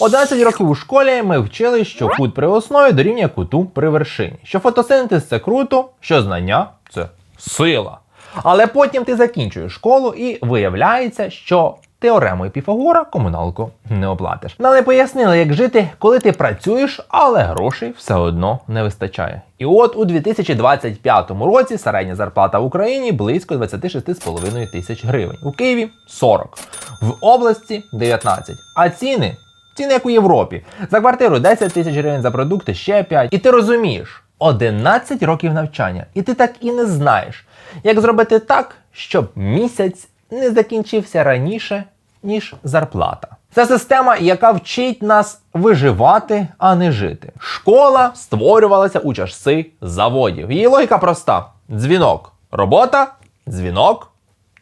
11 років у школі ми вчили, що кут при основі дорівнює куту при вершині. Що фотосинтез це круто, що знання це сила. Але потім ти закінчуєш школу і виявляється, що теоремою Піфагора комуналку не оплатиш. Нам не пояснили, як жити, коли ти працюєш, але грошей все одно не вистачає. І от у 2025 році середня зарплата в Україні близько 26,5 тисяч гривень. У Києві 40, в області 19. А ціни ціни як у Європі. За квартиру 10 тисяч гривень, за продукти ще 5. І ти розумієш, 11 років навчання, і ти так і не знаєш, як зробити так, щоб місяць не закінчився раніше, ніж зарплата. Це система, яка вчить нас виживати, а не жити. Школа створювалася у часи заводів. Її логіка проста: дзвінок, робота, дзвінок,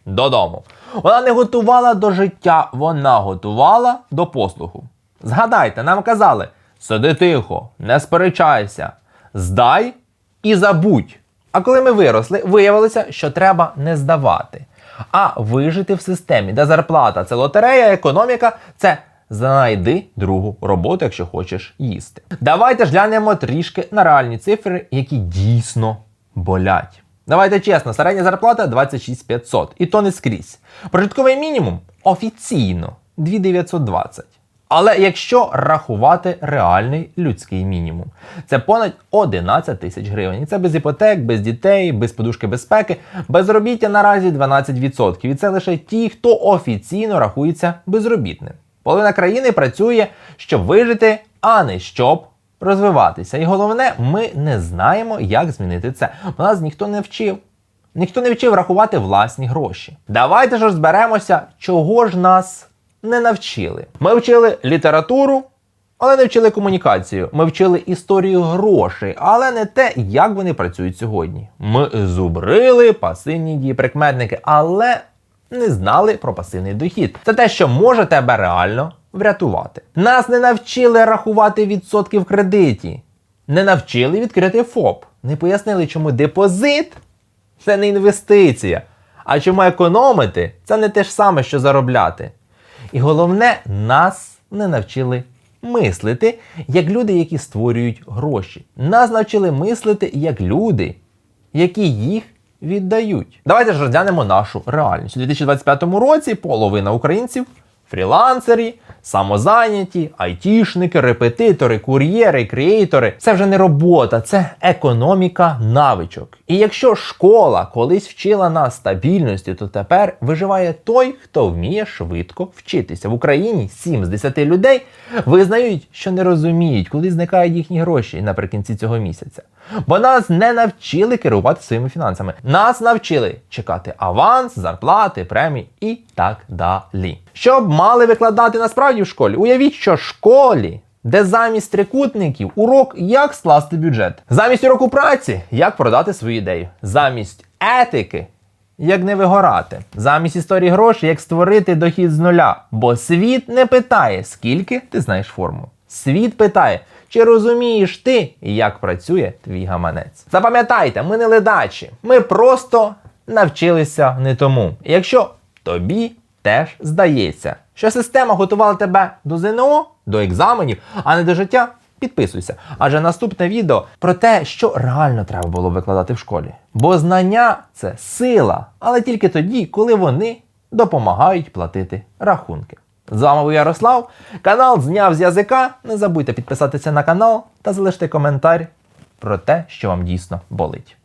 додому. Вона не готувала до життя, вона готувала до послуху. Згадайте, нам казали: сиди тихо, не сперечайся, здай і забудь. А коли ми виросли, виявилося, що треба не здавати, а вижити в системі, де зарплата це лотерея, економіка це знайди другу роботу, якщо хочеш їсти. Давайте ж глянемо трішки на реальні цифри, які дійсно болять. Давайте чесно, середня зарплата 26 500, і то не скрізь. Прожитковий мінімум офіційно 2920. Але якщо рахувати реальний людський мінімум, це понад 11 тисяч гривень. І це без іпотек, без дітей, без подушки безпеки, безробіття наразі 12%. І це лише ті, хто офіційно рахується безробітним. Половина країни працює, щоб вижити, а не щоб розвиватися. І головне, ми не знаємо, як змінити це. Бо нас ніхто не вчив. Ніхто не вчив рахувати власні гроші. Давайте ж розберемося, чого ж нас не навчили. Ми вчили літературу, але не вчили комунікацію. Ми вчили історію грошей, але не те, як вони працюють сьогодні. Ми зубрили пасивні дієприкметники, але не знали про пасивний дохід. Це те, що може тебе реально врятувати. Нас не навчили рахувати відсотки в кредиті, не навчили відкрити ФОП, не пояснили, чому депозит це не інвестиція. А чому економити це не те ж саме, що заробляти. І головне, нас не навчили мислити як люди, які створюють гроші. Нас навчили мислити як люди, які їх віддають. Давайте ж розглянемо нашу реальність. У 2025 році половина українців фрілансери, самозайняті, айтішники, репетитори, кур'єри, креатори. Це вже не робота, це економіка навичок. І якщо школа колись вчила нас стабільності, то тепер виживає той, хто вміє швидко вчитися. В Україні 7 з 10 людей визнають, що не розуміють, коли зникають їхні гроші наприкінці цього місяця. Бо нас не навчили керувати своїми фінансами. Нас навчили чекати аванс, зарплати, премії і так далі. Щоб мали викладати насправді в школі, уявіть, що школі. Де замість трикутників урок, як скласти бюджет, замість уроку праці, як продати свою ідею, замість етики, як не вигорати, замість історії грошей, як створити дохід з нуля. Бо світ не питає, скільки ти знаєш форму. Світ питає, чи розумієш ти, як працює твій гаманець. Запам'ятайте, ми не ледачі, ми просто навчилися не тому. Якщо тобі теж здається, що система готувала тебе до ЗНО, до екзаменів, а не до життя. Підписуйся, адже наступне відео про те, що реально треба було викладати в школі. Бо знання це сила, але тільки тоді, коли вони допомагають платити рахунки. З вами був Ярослав. Канал зняв з язика. Не забудьте підписатися на канал та залиште коментар про те, що вам дійсно болить.